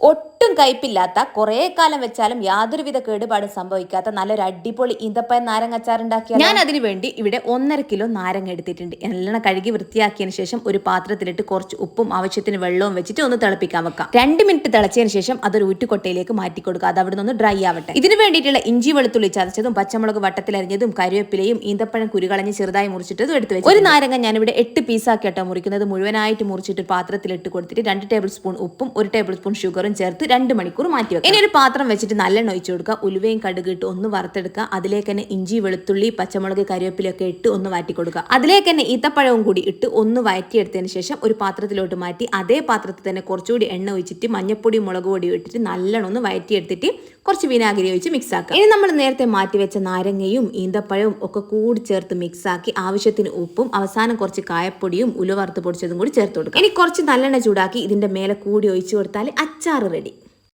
ഒട്ടും കയ്പില്ലാത്ത കുറേ കാലം വെച്ചാലും യാതൊരുവിധ കേടുപാടും സംഭവിക്കാത്ത നല്ലൊരു അടിപൊളി ഈന്തപ്പഴ നാരങ്ങ അച്ചാർ ഉണ്ടാക്കിയ ഞാൻ അതിനു വേണ്ടി ഇവിടെ ഒന്നര കിലോ നാരങ്ങ എടുത്തിട്ടുണ്ട്. എല്ലാം കഴുകി വൃത്തിയാക്കിയതിന് ശേഷം ഒരു പാത്രത്തിലിട്ട് കുറച്ച് ഉപ്പും ആവശ്യത്തിന് വെള്ളവും വെച്ചിട്ട് ഒന്ന് തിളപ്പിക്കാൻ വെക്കാം. രണ്ട് മിനിറ്റ് തിളച്ചതിന് ശേഷം അതൊരു ഊറ്റുകൊട്ടയിലേക്ക് മാറ്റി കൊടുക്കുക. അത് അവിടെ നിന്ന് ഡ്രൈ ആവട്ടെ. ഇതിന് വേണ്ടിയിട്ടുള്ള ഇഞ്ചി വെളുത്തുള്ളി ചതച്ചതും പച്ചമുളക് വട്ടത്തിലരിഞ്ഞതും കരുവേപ്പിലയും ഈന്തപ്പഴം കുരുകളഞ്ഞ് ചെറുതായി മുറിച്ചിട്ടതും എടുത്ത് വെച്ചു ഒരു നാരങ്ങ ഞാനിവിടെ എട്ട് പീസാക്കിയിട്ടോ മുറിക്കുന്നത്. മുഴുവനായിട്ട് മുറിച്ചിട്ട് പാത്രത്തിലിട്ട് കൊടുത്തിട്ട് രണ്ട് ടേബിൾ സ്പൂൺ ഉപ്പും ഒരു ടേബിൾ സ്പൂൺ ഷുഗറും ചേർത്ത് രണ്ട് മണിക്കൂർ മാറ്റി വെക്കാം ഇനി ഒരു പാത്രം വെച്ചിട്ട് നല്ലെണ്ണ ഒഴിച്ചു കൊടുക്കുക. ഉലുവയും കടുക് ഇട്ട് ഒന്ന് വറുത്തെടുക്കുക. അതിലേക്ക് തന്നെ ഇഞ്ചി വെളുത്തുള്ളി പച്ചമുളക് കരിവേപ്പിലൊക്കെ ഇട്ട് ഒന്ന് വാറ്റി കൊടുക്കുക. അതിലേക്ക് തന്നെ ഈത്തപ്പഴവും കൂടി ഇട്ട് ഒന്ന് വഴറ്റിയെടുത്തതിന് ശേഷം ഒരു പാത്രത്തിലോട്ട് മാറ്റി അതേ പാത്രത്തിൽ തന്നെ കുറച്ചുകൂടി എണ്ണ ഒഴിച്ചിട്ട് മഞ്ഞപ്പൊടി മുളക് പൊടി ഇട്ടിട്ട് നല്ലോണം ഒന്ന് വഴറ്റിയെടുത്തിട്ട് കുറച്ച് വിനാഗിരി ഒഴിച്ച് മിക്സ് ആക്കുക. ഇനി നമ്മൾ നേരത്തെ മാറ്റി വെച്ച നാരങ്ങയും ഈന്തപ്പഴവും ഒക്കെ കൂടി ചേർത്ത് മിക്സ് ആക്കി ആവശ്യത്തിന് ഉപ്പും അവസാനം കുറച്ച് കായപ്പൊടിയും ഉലുവറുത്ത് പൊടിച്ചതും കൂടി ചേർത്ത് കൊടുക്കുക. ഇനി കുറച്ച് നല്ലെണ്ണ ചൂടാക്കി ഇതിന്റെ മേലെ കൂടി ഒഴിച്ചു കൊടുത്താൽ അച്ചാർ റെഡി.